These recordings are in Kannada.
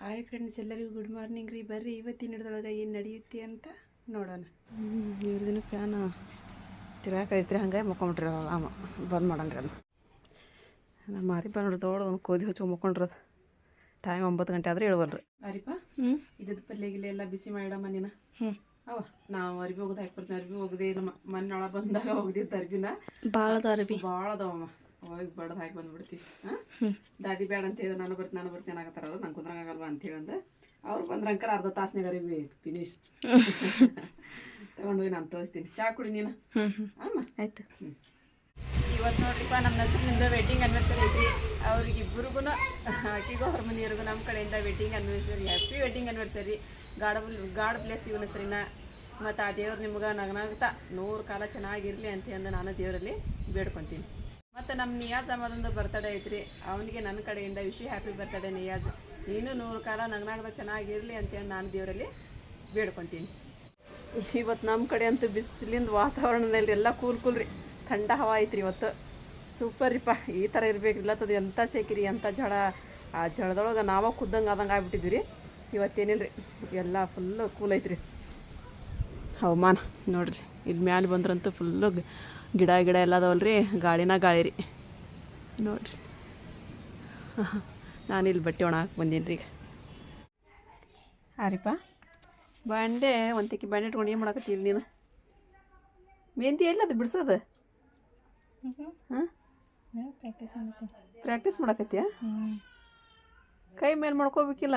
ಹಾಯ್ ಫ್ರೆಂಡ್ಸ್ ಎಲ್ಲರಿಗೂ ಗುಡ್ ಮಾರ್ನಿಂಗ್ ರೀ. ಬರ್ರಿ ಇವತ್ತಿನ ಹಿಡ್ದೊಳಗೆ ಏನು ನಡೆಯುತ್ತೆ ಅಂತ ನೋಡೋಣ. ಇವ್ರ ದಿನ ಫ್ಯಾನ್ ತಿರಾಕೈತ್ರಿ ಹಂಗೆ ಮುಕ್ಕೊಂಬಿಟ್ರಿ ಆಮ ಬಂದ್ ಮಾಡಣ್ರಿ ಅದು ನಮ್ಮ ಮಾರಿ ನೋಡ್ರಿ ದೊಡ್ಡ ಒಂದು ಕೋದಿ ಹಚ್ಚಿ ಮುಕ್ಕೊಂಡ್ರದು ಟೈಮ್ ಒಂಬತ್ತು ಗಂಟೆ ಆದ್ರೆ ಹೇಳ್ವಲ್ರಿ ಅರಿಪ ಹ್ಞೂ ಇದ್ದದ ಪಲ್ಯ ಗಿಲ್ಲೆ ಎಲ್ಲ ಬಿಸಿ ಮಾಡಿಡಮ್ಮ ನೀನು ಹ್ಞೂ ಅವ ನಾವು ಅರ್ಬಿ ಹೋಗೋದು ಹಾಕಿ ಬರ್ತೀನಿ ಅರ್ಬಿ ಹೋಗದೆ ಇಲ್ಲ ಒಳಗೆ ಬಂದಾಗ ಹೋಗಿದ್ದ ಅರ್ಬಿನ. ಭಾಳ ಅದಾವ ಬಿ ಭಾಳ ಅದಾವಮ್ಮ ಹೋಗಿ ಬಡ್ದು ಹಾಕಿ ಬಂದ್ಬಿಡ್ತೀವಿ ಹಾಂ? ದಾದಿ ಬೇಡ ಅಂತ ಹೇಳಿದ್ರೆ ನಾನು ಬರ್ತೀನಿ ನಾನು ಬರ್ತೀನಿ ಆಗತ್ತಾರ ಅದು ನಂಗೆ ಅಂತ ಹೇಳಂದ. ಅವ್ರು ಬಂದ್ರೆ ಅಂಕರ್ ಅರ್ಧ ತಾಸ್ನಾಗ ಅರಿವಿ ಫಿನಿಶ್ ತಗೊಂಡೋಗಿ ನಾನು ತೋರಿಸ್ತೀನಿ. ಚಾ ಕುಡಿ ನೀನು. ಹ್ಞೂ ಹಾಂ ಅಮ್ಮ ಆಯ್ತು. ಇವತ್ತು ನೋಡ್ರಿಪ್ಪ ನಮ್ಮ ಹೆಸರಿನಿಂದ ವೆಡ್ಡಿಂಗ್ ಆನಿವರ್ಸರಿ ಐತಿ. ಅವ್ರಿಗಿಬ್ಬರಿಗೂ ಆಕಿಗೂ ಅವ್ರ ಮನೆಯವ್ರಿಗೂ ನಮ್ಮ ಕಡೆಯಿಂದ wedding anniversary happy wedding anniversary God God bless ಇವನ ಹೆಸರಿನ ಮತ್ತು ಆ ದೇವ್ರು ನಿಮ್ಗೆ ನಗನಾಗ್ತಾ ನೂರು ಕಾಲ ಚೆನ್ನಾಗಿರಲಿ ಅಂತ ಅಂದು ನಾನು ದೇವರಲ್ಲಿ ಬೇಡ್ಕೊತೀನಿ. ಮತ್ತು ನಮ್ಮ ನಿಯಾಜ್ ಅಮ್ಮದೊಂದು ಬರ್ತಡೇ ಐತ್ರಿ. ಅವನಿಗೆ ನನ್ನ ಕಡೆಯಿಂದ ವಿಶಿ ಹ್ಯಾಪಿ ಬರ್ತಡೇ ನಿಯಾಜ್. ನೀನು ನೂರು ಕಾಲ ನಗನಾಗ್ದ ಚೆನ್ನಾಗಿರಲಿ ಅಂತ ನಾನು ದೇವರಲ್ಲಿ ಬೇಡ್ಕೊತೀನಿ. ಇವತ್ತು ನಮ್ಮ ಕಡೆ ಅಂತೂ ಬಿಸಿಲಿಂದ ವಾತಾವರಣದಲ್ಲಿ ಎಲ್ಲ ಕೂಲ್ ಕೂಲ್ ರೀ. ಥಂಡ ಹವಾ ಐತ್ರಿ ಇವತ್ತು. ಸೂಪರ್ ರೀಪಾ. ಈ ಥರ ಇರಬೇಕಿಲ್ಲ ಅದು ಎಂಥ ಶೇಕಿರಿ ಎಂಥ ಜಳ ಆ ಜಳದೊಳಗೆ ನಾವೇ ಕುದ್ದಂಗೆ ಆದಂಗೆ ಆಗ್ಬಿಟ್ಟಿದ್ವಿ ರೀ. ಇವತ್ತೇನಿಲ್ಲ ರೀ ಎಲ್ಲ ಫುಲ್ಲು ಕೂಲ್ ಐತ್ರಿ. ಹವಾಮಾನ ನೋಡ್ರಿ. ಇಲ್ಲಿ ಮ್ಯಾಲೆ ಬಂದ್ರಂತೂ ಫುಲ್ಲು ಗಿಡ ಗಿಡ ಎಲ್ಲ ಅದಾವಲ್ಲ ರೀ ಗಾಳಿನ ಗಾಳಿ ರೀ. ನೋಡ್ರಿ. ನಾನು ಇಲ್ಲಿ ಬಟ್ಟೆ ಒಣ ಹಾಕಿ ಬಂದೀನಿ ರೀ ಹಾರಿಪ್ಪ ಬಂಡೆ ಒಂದಕ್ಕೆ ಬಂಡೆ ಇಟ್ಕೊಂಡು ಏನು ಮಾಡಕತ್ತಿ ಇಲ್ಲಿ ನೀನು? ಮೆಹಂದಿ ಎಲ್ಲ ಅದು ಬಿಡ್ಸೋದು? ಹಾಂ? ಪ್ರಾಕ್ಟೀಸ್ ಮಾಡಕತ್ತಿಯ? ಕೈ ಮೇಲೆ ಮಾಡ್ಕೋಬೇಕಿಲ್ಲ?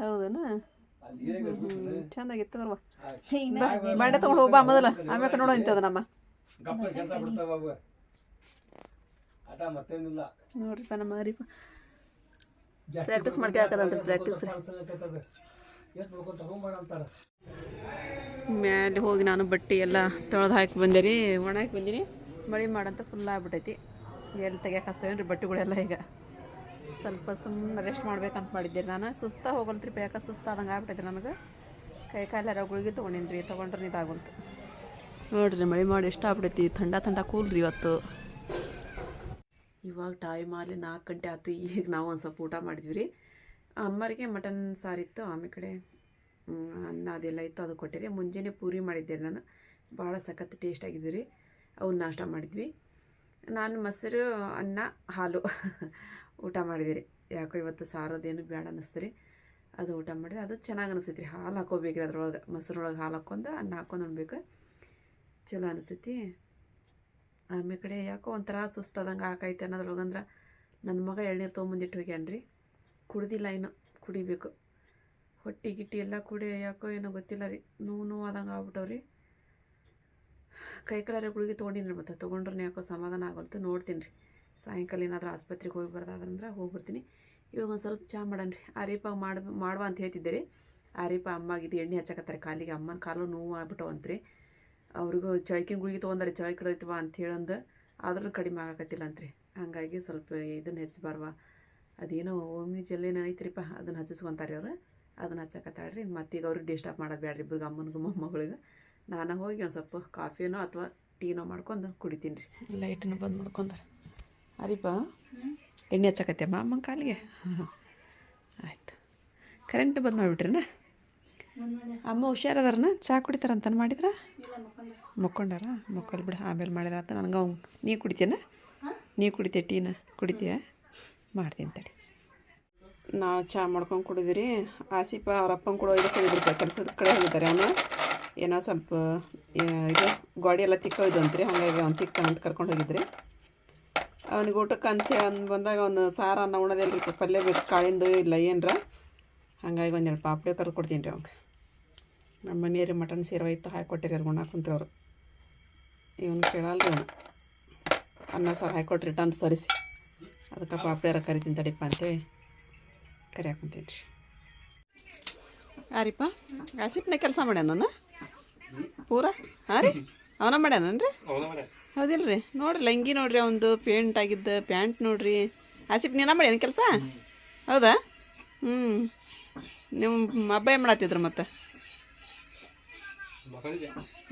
ಹೌದನ? ಈಗ ಬಾ ಬಂಡೆ ತೊಗೊಂಡು ಹೋಗ್ಬಾ ಮೊದಲ. ಆಮ್ಯಾಕ ನೋಡೋ ಇಂಥದ ನಮ್ಮ. ನೋಡ್ರಿಪ್ಪ ನಮ್ಮ ಅರಿಪ ಪ್ರಾಕ್ಟೀಸ್ ಮಾಡ್ಕೆ ಹಾಕದಂತ ಪ್ರಾಕ್ಟೀಸ್ ಮ್ಯಾಲೆ ಹೋಗಿ ನಾನು ಬಟ್ಟೆ ಎಲ್ಲ ತೊಳೆದು ಹಾಕಿ ಬಂದೆ ರೀ ಒಣ ಹಾಕಿ ಬಂದೀನಿ. ಮಳೆ ಮಾಡಂತ ಫುಲ್ ಆಗ್ಬಿಟ್ಟೈತಿ. ಎಲ್ಲಿ ತೆಗಿಯಕ್ಕೆ ಹಚ್ತೇವೇನು ರೀ ಬಟ್ಟೆಗಳೆಲ್ಲ ಈಗ. ಸ್ವಲ್ಪ ಸುಮ್ಮನೆ ರೆಸ್ಟ್ ಮಾಡ್ಬೇಕಂತ ಮಾಡಿದ್ದೆ ರೀ ನಾನು. ಸುಸ್ತ ಹೋಗಲ್ತ್ರಿ ಯಾಕೆ ಸುಸ್ತಾದಂಗೆ ಆಗ್ಬಿಟ್ಟೈತೆ ನನಗೆ. ಕೈ ಕಾಲು ಗುಳಿಗೆ ತೊಗೊಂಡಿನಿ ರೀ ತೊಗೊಂಡ್ರೆ ಇದಾಗಂತು ನೋಡಿರಿ ಮಳೆ ಮಾಡಿ ಇಷ್ಟ ಆಗ್ಬಿಟ್ಟೈತಿ ಥಂಡ ಥಂಡ ಕೂಲ್ ರೀ ಇವತ್ತು. ಇವಾಗ ಟೈಮ್ ಅಲ್ಲಿ ನಾಲ್ಕು ಗಂಟೆ ಆಯ್ತು, ಈಗ ನಾವು ಒಂದು ಸ್ವಲ್ಪ ಊಟ ಮಾಡಿದ್ವಿ ರೀ. ಅಮ್ಮರಿಗೆ ಮಟನ್ ಸಾರಿತ್ತು ಆಮೇಲೆ ಕಡೆ ಅನ್ನ ಅದೆಲ್ಲ ಇತ್ತು, ಅದು ಕೊಟ್ಟಿರಿ. ಮುಂಜಾನೆ ಪೂರಿ ಮಾಡಿದ್ದೆ ನಾನು. ಭಾಳ ಸಖತ್ ಟೇಸ್ಟ್ ಆಗಿದ್ವಿ ರೀ. ಅವನ್ನ ನಾಷ್ಟ ಮಾಡಿದ್ವಿ. ನಾನು ಮೊಸರು, ಅನ್ನ, ಹಾಲು. ಊಟ ಮಾಡಿದಿರಿ. ಯಾಕೋ ಇವತ್ತು ಸಾರದೇನು ಬೇಡ ಅನ್ನಿಸ್ತೀರಿ ಅದು ಊಟ ಮಾಡಿದ್ರೆ ಅದು ಚೆನ್ನಾಗಿ ಅನಿಸ್ತೈತಿ ರೀ ಹಾಲು ಹಾಕೋಬೇಕ್ರಿ ಅದ್ರೊಳಗೆ, ಮೊಸರೊಳಗೆ ಹಾಲು ಹಾಕ್ಕೊಂಡು ಅನ್ನ ಹಾಕೊಂಡು ಉಣ್ಬೇಕು. ಚಲೋ ಅನಿಸ್ತೈತಿ. ಆಮೇಲೆ ಕಡೆ ಯಾಕೋ ಒಂಥರ ಸುಸ್ತಾದಂಗೆ ಆಕೈತೆ ಅನ್ನೋದ್ರೊಳಗೆ ಅಂದ್ರೆ ನನ್ನ ಮಗ ಎಳ್ನೀರು ತೊಗೊಂಬಂದಿಟ್ಟು ಹೋಗ್ಯಾನ್ರಿ. ಕುಡ್ದಿಲ್ಲ ಇನ್ನು, ಕುಡಿಬೇಕು. ಹೊಟ್ಟೆ ಗಿಟ್ಟಿ ಎಲ್ಲ ಕುಡಿ, ಯಾಕೋ ಏನೋ ಗೊತ್ತಿಲ್ಲ ರೀ. ನೋವು ನೋವು ಆದಂಗೆ ಆಗ್ಬಿಟ್ಟವ್ರಿ. ಕೈ ಕಲರ ಗುಳಿಗೆ ತೊಗೊಂಡಿನಿ ಮತ್ತೆ. ತೊಗೊಂಡ್ರೆ ಯಾಕೋ ಸಮಾಧಾನ ಆಗೋಲ್ತು ನೋಡ್ತೀನಿ ರೀ ಸಾಯಂಕಾಲ ಏನಾದರೂ ಆಸ್ಪತ್ರೆಗೆ ಹೋಗಿ ಬರೋದಾದ್ರಂದ್ರೆ ಹೋಗ್ಬಿಡ್ತೀನಿ. ಇವಾಗ ಒಂದು ಸ್ವಲ್ಪ ಚಹಾ ಮಾಡಣ್ರಿ ಆರೀಪಾಗ ಮಾಡಿ, ಮಾಡುವ ಅಂತ ಹೇಳ್ತಿದ್ದೆ ರೀ ಆರೀಪ ಅಮ್ಮಾಗಿದ್ದು ಎಣ್ಣೆ ಹಚ್ಚಕತ್ತಾರೆ ಕಾಲಿಗೆ. ಅಮ್ಮನ ಕಾಲು ನೋವು ಆಗ್ಬಿಟ್ಟವಂತ್ರಿ ಅವ್ರಿಗೂ ಚಳಕಿನ ಗುಳಿಗೆ ತೊಗೊಂಡ್ರೆ, ಚಳಿ ಕಡೈತವ ಅಂತ ಹೇಳಂದು ಆದ್ರೂ ಕಡಿಮೆ ಆಗಕತ್ತಿಲ್ಲ ಅಂತ್ರಿ ಹಾಗಾಗಿ ಸ್ವಲ್ಪ ಇದನ್ನು ಹೆಚ್ಚಬಾರ್ವ ಅದೇನೋ ಓಮ್ನಿ ಜಲ್ಲೇನು ಐತ್ರಿಪ್ಪ ಅದನ್ನು ಹಚ್ಚಿಸ್ಕೊಂತಾರೆ ಅವ್ರು. ಅದನ್ನು ಹಚ್ಚಕತ್ತಾಳ್ರಿ. ಮತ್ತೀಗ ಅವ್ರಿಗೆ ಡಿಸ್ಟರ್ಬ್ ಮಾಡೋದು ಬೇಡ್ರಿ ಇಬ್ರಿಗೆ, ಅಮ್ಮನಿಗೂ, ಮೊಮ್ಮಗಳಿಗೆ. ನಾನು ಹೋಗಿ ಒಂದು ಸ್ವಲ್ಪ ಕಾಫಿನೋ ಅಥವಾ ಟೀನೋ ಮಾಡ್ಕೊಂಡು ಕುಡಿತೀನಿ ರೀ ಲೈಟನ್ನು ಬಂದ್ ಮಾಡ್ಕೊಂಡಾರ. ಅರಿಪ ಎಣ್ಣೆ ಹಚ್ಚಕತ್ತೆಮ್ಮ ಅಮ್ಮನ ಕಾಲಿಗೆ? ಹಾಂ ಆಯಿತು. ಕರೆಂಟ್ ಬಂದ್ ಮಾಡಿಬಿಟ್ರಿನ? ಅಮ್ಮ ಹುಷಾರದಾರನ? ಚಹಾ ಕುಡಿತಾರಂತ ಮಾಡಿದ್ರ? ಮಕ್ಕೊಂಡಾರ? ಮಕ್ಕಳು ಬಿಡ ಆಮೇಲೆ ಮಾಡಿದ್ರ ಅಂತ. ನನಗೆ ಅವ್ನು ನೀ ಕುಡಿತೀನ ನೀ ಕುಡಿತೀಯ ಟೀನ ಕುಡಿತೀಯ? ಮಾಡ್ತೀನಿ ತಡಿ. ನಾವು ಚಹಾ ಮಾಡ್ಕೊಂಡು ಕುಡಿದಿರಿ. ಆಸಿಪ ಅವ್ರ ಅಪ್ಪನ ಕೂಡ ಇದಕ್ಕೆ ಹೋಗಿದ್ರು ಕೆಲಸದ ಕಡೆ ಹೋಗಿದ್ದಾರೆ. ಅವನು ಏನೋ ಸ್ವಲ್ಪ ಇದು ಗಾಡಿ ಎಲ್ಲ ತಿಕ್ಕೋಯ್ದು ಅಂತ್ರಿ. ಹಾಗಾಗಿ ಅವ್ನು ತಿಕ್ತಾನಂತ ಅಂತ ಕರ್ಕೊಂಡು ಹೋಗಿದ್ರಿ. ಅವನಿಗೆ ಊಟಕ್ಕೆ ಅಂತ ಅಂದ್ ಬಂದಾಗ ಅವನು ಸಾರು ಅನ್ನ ಉಣೋದಿಲ್ಲ ರೀ ಪಲ್ಯ ಬೇಕು ಕಾಳಿಂದು ಇಲ್ಲ ಏನರ? ಹಾಗಾಗಿ ಒಂದೆರಡು ಪಾಪಡಿ ಕರೆದು ಕೊಡ್ತೀನಿ ರೀ ಅವಂಗೆ ನಮ್ಮ ಮನೆಯವ್ರಿ ಮಟನ್ ಸೇರೋ ಇತ್ತು ಹಾಕಿ ಕೊಟ್ಟಿರಿ ಅವ್ರು ಉಣ್ಣಾಕ ಕುಂತವ್ರು ಇವನು ಕೇಳಲ್ಲ ರೀ ಅವನು. ಅನ್ನ ಸಾರು ಹಾಕಿಕೊಟ್ರಿ ರಿಟರ್ನ್ ಸರಿಸಿ. ಅದಕ್ಕೆ ಪಾಪಡಿಯಾರ ಕರಿತೀನಿ ತಡಿಪ್ಪ ಅಂತೇಳಿ ಕರಿಯಾಕೊಂತೀನಿ ರೀ. ಯಾರಿಪ್ಪ ಆಸಿಪ್ನ ಕೆಲಸ ಮಾಡ್ಯಾನ ನಾನು ಪೂರ? ಹಾಂ ರೀ? ಅವನ ಮಾಡ್ಯಾನನ್ರಿ ಹೌದಿಲ್ಲ ರೀ ನೋಡ್ರಿ, ಲಂಗಿ ನೋಡ್ರಿ, ಅವಂದು ಪೇಂಟ್ ಆಗಿದ್ದ ಪ್ಯಾಂಟ್ ನೋಡ್ರಿ. ಆಸಿಪ್ ನೀನ ಮಾಡ್ಯಾನ ಕೆಲಸ? ಹೌದಾ? ಹ್ಞೂ ನಿಮ್ಮ ಹಬ್ಬ ಏನು ಮಾಡತ್ತಿದ್ರು ಮತ್ತೆ?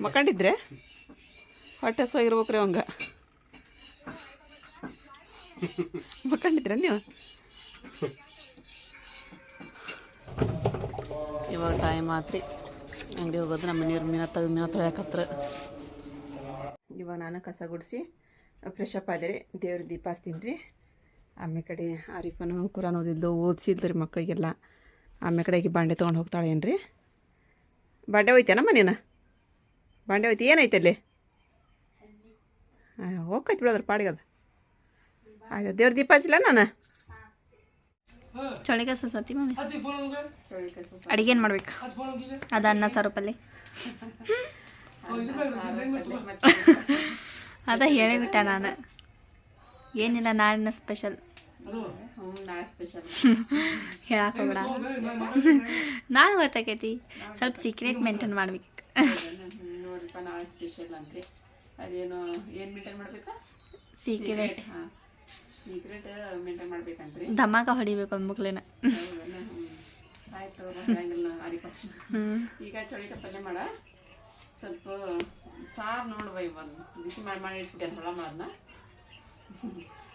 ಮಕ್ಕಂಡಿದ್ರೆ? ಹೊಟ್ಟೆ ಹಸು ಇರ್ಬೇಕ್ರಿ ಅವಂಗ. ನೀವು? ಇವಾಗ ಟೈಮ್ ಆತ್ರಿ. ಅಂಗಡಿ ಹೋಗೋದು, ನಮ್ಮ ನೀರು ಮೀನ ತೆಗೆದು ಮೀನ ತೊಳ್ಯಾಕತ್ರ. ಇವಾಗ ನಾನು ಕಸ ಗುಡಿಸಿ ಫ್ರೆಶ್ ಅಪ್ ಆದೆ ರೀ ದೇವ್ರ ದೀಪ ಹಚ್ತೀನಿ ರೀ. ಆಮೇಲೆ ಕಡೆ ಆರಿಫನು ಕುರಾನ್ ಓದಿದ್ಲು ಓದಿಸಿದ್ಲು ರೀ ಮಕ್ಕಳಿಗೆಲ್ಲ ಆಮೇಲೆ ಕಡೆಗೆ ಬಾಂಡೆ ತೊಗೊಂಡು ಹೋಗ್ತಾಳೆ ಏನು ರೀ ಬಾಂಡೆ ಹೋಯ್ತೇನ ನೀನು ಬಾಂಡೆ ಹೋಯ್ತು ಏನೈತೆ ಅಲ್ಲಿ? ಹಾಂ ಹೋಗ್ತೈತಿ ಬಿಡೋದ್ರ ಪಾಡಿಗದು. ಆಯ್ತು ದೇವ್ರ ದೀಪ ಹಚ್ಚಿಲ್ಲ ನಾನು? ಚಳಿಗೆ ಸತಿ ಮಮ್ಮಿ. ಕಸ ಅಡಿಗೆ ಏನು ಮಾಡ್ಬೇಕು? ಅದು ಅನ್ನ ಸಾರು ಪಲ್ಯ ಅದ ಹೇಳಿಬಿಟ್ಟ ನಾನು. ಏನಿಲ್ಲ ನಾಳಿನ ಸ್ಪೆಷಲ್ ಅದು ಹ್ಞೂ ನಾಳೆ ಸ್ಪೆಷಲ್ ಹೇಳಕ್ಕೆ ಹೋಗ್ಬೇಡ. ನಾನು ಗೊತ್ತಾಕೈತಿ. ಸ್ವಲ್ಪ ಸೀಕ್ರೆಟ್ ಮೇಂಟೈನ್ ಮಾಡ್ಬೇಕು. ನೋಡ್ರಿಪ್ಪ ನಾಳೆ ಸ್ಪೆಷಲ್ ಅಂತೆ. ಅದೇನು ಏನು ಮೇಂಟೈನ್ ಮಾಡ್ಬೇಕಾ? ಸೀಕ್ರೆಟ್ ಹಾಂ. Secret maintain ಮಾಡ್ಬೇಕಂತ್ರಿ. ಧಮಾಕ ಹೊಡಿಬೇಕು ಹ್ಞೂ ಆಯ್ತು ಈಗ ಚಳಿ ಪಲ್ಯ ಮಾಡ. ಸ್ವಲ್ಪ ಸಾರು ನೋಡುವ ಇವತ್ತು ಬಿಸಿ ಮಾಡಿ ಮಾಡಿ ಇಟ್ಬಿಟ್ಟೆ ಹೊಳ ಮಾಡ್ನ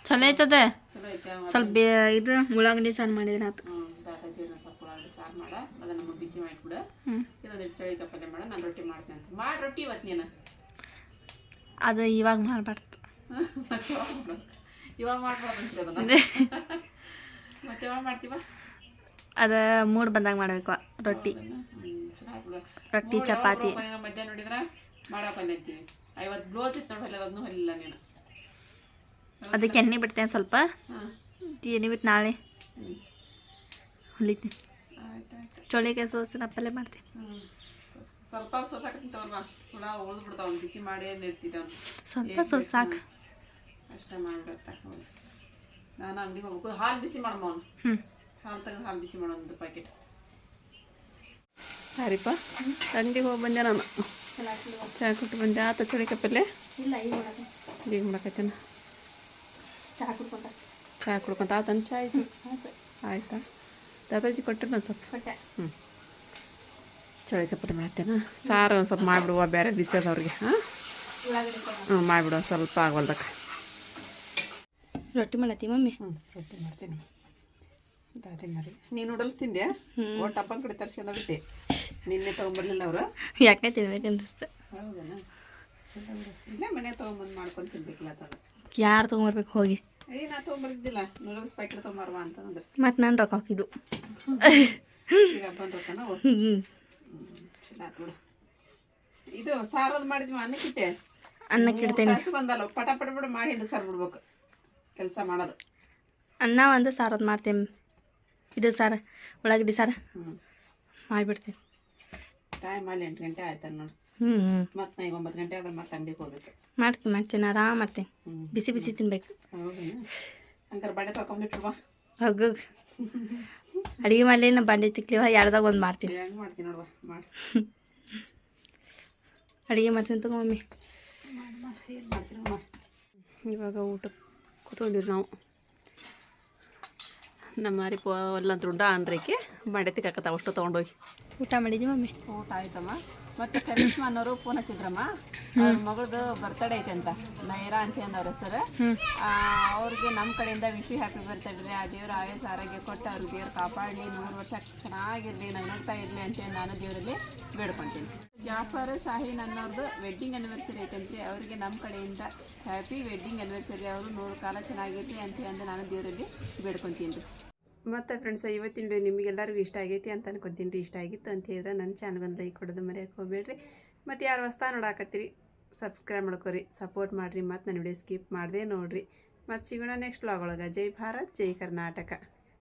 ಚಲೋ ಐತದೆ? ಚಲೋ ಐತೆ ಸ್ವಲ್ಪ ಇದು ಉಳ್ಳಾಗಡ್ಡಿ ಸಾರು ಮಾಡಿದ್ರೆ ಆತು. ದಾಟ ಜೀರ್ಣ ಸ್ವಲ್ಪ ಉಳ್ಳಾಗಡ್ಡಿ ಸಾರು ಮಾಡ. ಅದನ್ನ ನಮಗೆ ಬಿಸಿ ಮಾಡಿಬಿಡ ಹ್ಞೂ ಇದೊಂದು ಚಳಿ ಪಲ್ಯ ಮಾಡ ನಾನು ರೊಟ್ಟಿ ಮಾಡ್ತೀನಿ ಅಂತ. ಮಾಡಿ ರೊಟ್ಟಿ ಇವತ್ತು ನೀನು. ಅದು ಇವಾಗ ಮಾಡಬಾರ್ದು. ಇವಾಗ ಮಾಡ್ಬಾರ್ದಂತ ಅದನ್ನ? ಮತ್ತೆ ಯಾವಾಗ ಮಾಡ್ತೀವ? ಅದ ಮೂಡ್ ಬಂದಾಗ ಮಾಡ್ಬೇಕು ರೊಟ್ಟಿ. ರೊಟ್ಟಿ ಚಪಾತಿ. ಮಧ್ಯಾಹ್ನ ನೋಡಿದ್ರ? ಮಾಡಪ್ಪ ಅಂತೀವಿ ಐವತ್ತು ಬ್ಲೌಸ್ ಇತ್ತು ನೋಡಿ ಅದನ್ನು ಹೊಲಿಲ್ಲ ನೀನು. ಅದಕ್ಕೆ ಎಣ್ಣೆ ಬಿಡ್ತೇನೆ ಸ್ವಲ್ಪ. ಎಣ್ಣೆ ಬಿಟ್ಟು ನಾಳೆ ಹೊಲಿತೀನಿ. ಆಯ್ತು ಆಯ್ತು ಚೊಳಿಗೆ ಸೋಸಿನ ಪಲ್ಯ ಮಾಡ್ತೀನಿ. ಸ್ವಲ್ಪ ಸೋಸಾಕತ್ತೀನಿ ತಗೋರ್ಬಾ ಸುಳ ಉಳಿದು ಬಿಡ್ತಾವ ಬಿಸಿ ಮಾಡಿ ಇರ್ತಿದ್ದ ಸ್ವಲ್ಪ ಸೋಸ್ ಸಾಕು ಅಷ್ಟ ಮಾಡ್ಬಿಡತ್ತ ನಾನು ಅಂಗಡಿಗೆ ಹೋಗ್ಬೇಕು. ಹಾಲು ಬಿಸಿ ಮಾಡಮ್ಮ ಅವನು. ಹಾಲು ತೆಗೆದು ಹಾಲು ಬಿಸಿ ಮಾಡೋ ಒಂದು ಪ್ಯಾಕೆಟ್ ಸರಿಪ್ಪ. ಅಂಗಡಿಗೆ ಹೋಗಿ ಬಂದೆ ನಾನು. ಚಹಾ ಕೊಟ್ಟು ಬಂದೆ. ಆತ ಚಳಿ ಕಪ್ಪಲ್ಲೇ ಇಲ್ಲ ಈಗ ಮಾಡಕತ್ತೇನ ಚಹಾ ಕುಡ್ಕೊಂತ. ಚಹಾ ಕುಡ್ಕೊಂತ. ಆತನ ಚಹಾ ಇದು? ಆಯ್ತಾ? ದಾದಾಜಿ ಕೊಟ್ಟರು ನಾನು ಸ್ವಲ್ಪ. ಹ್ಞೂ ಚಳಿ ಪಲ್ಯ ಮಾಡತ್ತೇನ? ಸಾರು ಒಂದು ಸ್ವಲ್ಪ ಮಾಡಿಬಿಡುವ ಬೇರೆ ಬಿಸಿ ಅದವ್ರಿಗೆ ಹಾಂ ಹ್ಞೂ ಮಾಡಿಬಿಡುವ. ಸ್ವಲ್ಪ ಆಗವಲ್ದಕ್ಕೆ. ರೊಟ್ಟಿ ಮಾಡತ್ತಿ ಮಮ್ಮಿ? ಹ್ಞೂ ರೊಟ್ಟಿ ಮಾಡ್ತೀನಿ. ದಾದಿ ಮರಿ ನೀನು ನೂಡಲ್ಸ್ ತಿಂದೆ ಒಟ್ಟು ಅಪ್ಪನ ಕಡೆ ತರ್ಸ್ಕೊಂಡ ಬಿಟ್ಟೆ ನಿನ್ನೆ ತೊಗೊಂಬರ್ಲಿಲ್ಲ ಅವರು. ಯಾಕೆ ತಿನ್ಬೇಕು ಅನಿಸ್ತು ಹೌದನ? ಚಲೋ ಇಲ್ಲ ಮನೆ ತೊಗೊಂಬಂದು ಮಾಡ್ಕೊಂಡು ತಿನ್ಬೇಕಿಲ್ಲ ಅದು ಯಾರು ತೊಗೊಂಬರ್ಬೇಕು ಹೋಗಿ. ಏ ನಾ ತೊಗೊಂಬರ್ದಿಲ್ಲ ನೂಡಲ್ಸ್ ಪ್ಯಾಕೆಟ್ ತೊಗೊಂಬರ್ವ ಅಂತಂದ್ರೆ ಮತ್ತು ನಾನು ರೊಕ್ಕ ಹಾಕಿದ್ದು. ಈಗ ಹಬ್ಬನ ರೊಕ್ಕನ ಹ್ಞೂ ಚಲೋ ಆತು ಬಿಡು. ಇದು ಸಾರದು ಮಾಡಿದ್ವಿ ಅನ್ನಕ್ಕಿಟ್ಟೆ ಅನ್ನಕ್ಕೆ ಹಸು ಬಂದಲ್ಲ ಪಟ ಪಟ ಪಟ ಮಾಡಿ ಹಿಂದಕ್ಕೆ ಸಾರು ಬಿಡ್ಬೇಕು ಕೆಲಸ ಮಾಡೋದು. ಅನ್ನ ಒಂದು ಸಾರದು ಮಾಡ್ತೀನಿ. ಇದು ಸಾರು ಉಳ್ಳಾಗಡ್ಡಿ ಸಾರ. ಹ್ಞೂ ಮಾಡಿಬಿಡ್ತೀನಿ. ಟೈಮ್ ಅಲ್ಲಿ ಎಂಟು ಗಂಟೆ ಆಯ್ತು ನೋಡಿ. ಹ್ಞೂ ಹ್ಞೂ ಮತ್ತೆ ನಾ ಈಗ ಒಂಬತ್ತು ಗಂಟೆ ಮತ್ತೆ ಅಂಗಡಿಗೆ ಹೋಗ್ಬೇಕು. ಮಾಡ್ತೀನಿ ಮಾಡ್ತೀನಿ ಆರಾಮ್ ಮಾಡ್ತೀನಿ ಬಿಸಿ ಬಿಸಿ ತಿನ್ಬೇಕು. ಹಂಗಾರೆ ಹೋಗ ಅಡುಗೆ ಮಾಡಲಿ ನಾ ಬಂಡೆ ತಿಕ್ಲಿವ? ಎರಡ್ದಾಗ ಒಂದು ಮಾಡ್ತೀನಿ. ಮಾಡ್ತೀನಿ ನೋಡುವ? ಮಾಡಿ. ಅಡುಗೆ ಮಾಡ್ತೀನಿ ತಗೋ ಮಮ್ಮಿ. ಇವಾಗ ಊಟ ಕೂತ್ಕೊಂಡಿರಿ ನಾವು. ನಮ್ಮ ಮಾರಿ ಪೋ ಒಲ್ಲಂತ ಉಂಡ ಅಂದ್ರೆ ಬಂಡೆ ಕಕ್ಕ ಅಷ್ಟು ತೊಗೊಂಡೋಗಿ. ಊಟ ಮಾಡಿದ್ವಿ ಮಮ್ಮಿ. ಊಟ ಆಯ್ತಮ್ಮ. ಮತ್ತೆ ಕರಿಷ್ಮಾ ಅನ್ನೋರು ಫೋನ್ ಹಚ್ಚಿದ್ರಮ್ಮ. ಅವ್ರ ಮಗಳದು ಬರ್ತಡೇ ಐತೆ ಅಂತ ನೈರಾ ಅಂತ ಅಂದವ್ರ ಹೆಸರು. ಅವ್ರಿಗೆ ನಮ್ಮ ಕಡೆಯಿಂದ ವಿಶ್ವ ಹ್ಯಾಪಿ ಬರ್ತಡೇ ಆ ದೇವ್ರ ಆಯಸ್ ಆರೋಗ್ಯ ಕೊಟ್ಟು ಅವ್ರಿಗೆ ದೇವ್ರ ಕಾಪಾಡಲಿ ನೂರು ವರ್ಷ ಚೆನ್ನಾಗಿರಲಿ ನಗ್ನಗ್ತಾ ಇರಲಿ ಅಂತ ನಾನು ದೇವರಲ್ಲಿ ಬೇಡ್ಕೊತೀನಿ. ಜಾಫರ್ ಶಾಹೀನ್ ಅನ್ನೋರ್ದು ವೆಡ್ಡಿಂಗ್ ಅನಿವರ್ಸರಿ ಐತಂತ್ರಿ ಅವರಿಗೆ ನಮ್ಮ ಕಡೆಯಿಂದ ಹ್ಯಾಪಿ ವೆಡ್ಡಿಂಗ್ ಆನಿವರ್ಸರಿ ಅವರು ನೂರು ಕಾಲ ಚೆನ್ನಾಗಿರಲಿ ಅಂತ ಅಂದು ನಾನು ದೇವರಲ್ಲಿ ಬೇಡ್ಕೊತೀನಿ. ಮತ್ತು ಫ್ರೆಂಡ್ಸ್ ಇವತ್ತಿನ ವಿಡಿಯೋ ನಿಮಗೆಲ್ಲರಿಗೂ ಇಷ್ಟ ಆಗೈತಿ ಅಂತ ಅನ್ಕೊತೀನಿ. ರೀ ಇಷ್ಟ ಆಗಿತ್ತು ಅಂತ ಹೇಳಿದ್ರೆ ನನ್ನ ಚಾನಲ್ಗೊಂದು ಲೈಕ್ ಕೊಡೋದು ಮರೆಯೋಕೆ ಹೋಗ್ಬೇಡ್ರಿ. ಮತ್ತು ಯಾರು ಹೊಸ್ತಾ ನೋಡಾಕತ್ತೀರಿ ಸಬ್ಸ್ಕ್ರೈಬ್ ಮಾಡ್ಕೊರಿ ಸಪೋರ್ಟ್ ಮಾಡಿರಿ. ಮತ್ತು ನನ್ನ ವಿಡಿಯೋ ಸ್ಕಿಪ್ ಮಾಡದೆ ನೋಡಿರಿ. ಮತ್ತು ಸಿಗೋಣ ನೆಕ್ಸ್ಟ್ ವ್ಲಾಗ್ ಒಳಗೆ. ಜೈ ಭಾರತ್, ಜೈ ಕರ್ನಾಟಕ.